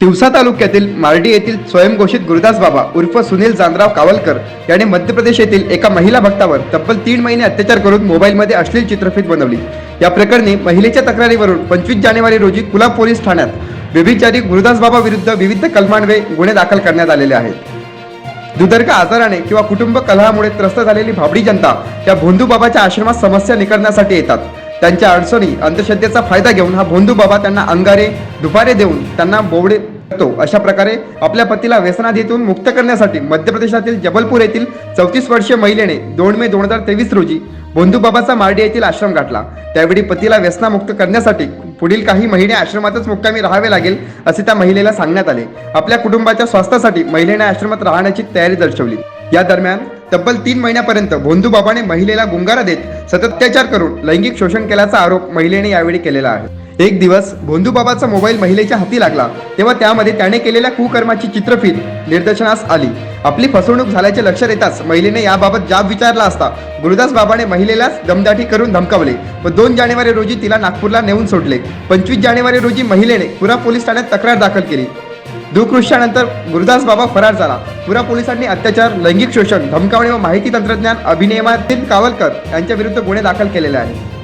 तिवसा तालुक्यातील मार्डी येथील स्वयंघोषित गुरुदास बाबा उर्फ सुनील जांदराव कावलकर याने मध्य प्रदेश येथील एका महिला भक्तावर तब्बल तीन महिने अत्याचार करून मोबाईलमध्ये अश्लील चित्रफित बनवली. या प्रकरणी महिलेच्या तक्रारीवरून पंचवीस जानेवारी रोजी कुलाब पोलीस ठाण्यात व्यभिचारी गुरुदास बाबा विरुद्ध विविध कलमांवे गुन्हे दाखल करण्यात आलेले आहेत. दुदर्ग आजाराने किंवा कुटुंब कलहामुळे त्रस्त झालेली भाबडी जनता या भोंदू बाबाच्या आश्रमात समस्या निकडण्यासाठी येतात. त्यांच्या अडचणी अंधश्रद्धेचा फायदा घेऊन हा भोंदू बाबा त्यांना अंगारे दुपारे देऊन त्यांना बोबडे करतो अशा प्रकारे आपल्या पतीला व्यसनाधीतून मुक्त करण्यासाठी मध्य प्रदेशातील जबलपूर येथील चौतीस वर्षीय महिलेने दोन मे दोन हजार तेवीस रोजी भोंदू बाबाचा मार्डी येथील आश्रम गाठला. त्यावेळी पतीला व्यसनामुक्त करण्यासाठी पुढील काही महिने आश्रमातच मुक्कामी राहावे लागेल असे त्या महिलेला सांगण्यात आले. आपल्या कुटुंबाच्या स्वास्थ्यासाठी महिलेने आश्रमात राहण्याची तयारी दर्शवली. या दरम्यान तब्बल तीन महिन्यापर्यंत भोंदू बाबाने महिलेला गुंगारा देत सतत्याचार करून लैंगिक शोषण केल्याचा आरोप महिलेने यावेळी केलेला आहे. एक दिवस भोंदूबाबाचा मोबाईल महिलेच्या हाती लागला तेव्हा त्यामध्ये त्याने केलेल्या कुकर्माची चित्रफित निदर्शनास आली. आपली फसवणूक झाल्याचे लक्षात येताच महिलेने याबाबत जाब विचारला असता गुरुदास बाबाने महिलेलाच दमदाटी करून धमकावले व दोन जानेवारी रोजी तिला नागपूरला नेऊन सोडले. पंचवीस जानेवारी रोजी महिलेने पुरा पोलीस ठाण्यात तक्रार दाखल केली. दुकृष्यानंतर गुरुदास बाबा फरार झाला. पुरा पोलिसांनी अत्याचार लैंगिक शोषण धमकावणे व माहिती तंत्रज्ञान अभिनियमातील कावलकर यांच्या विरुद्ध गुन्हे दाखल केलेले आहेत.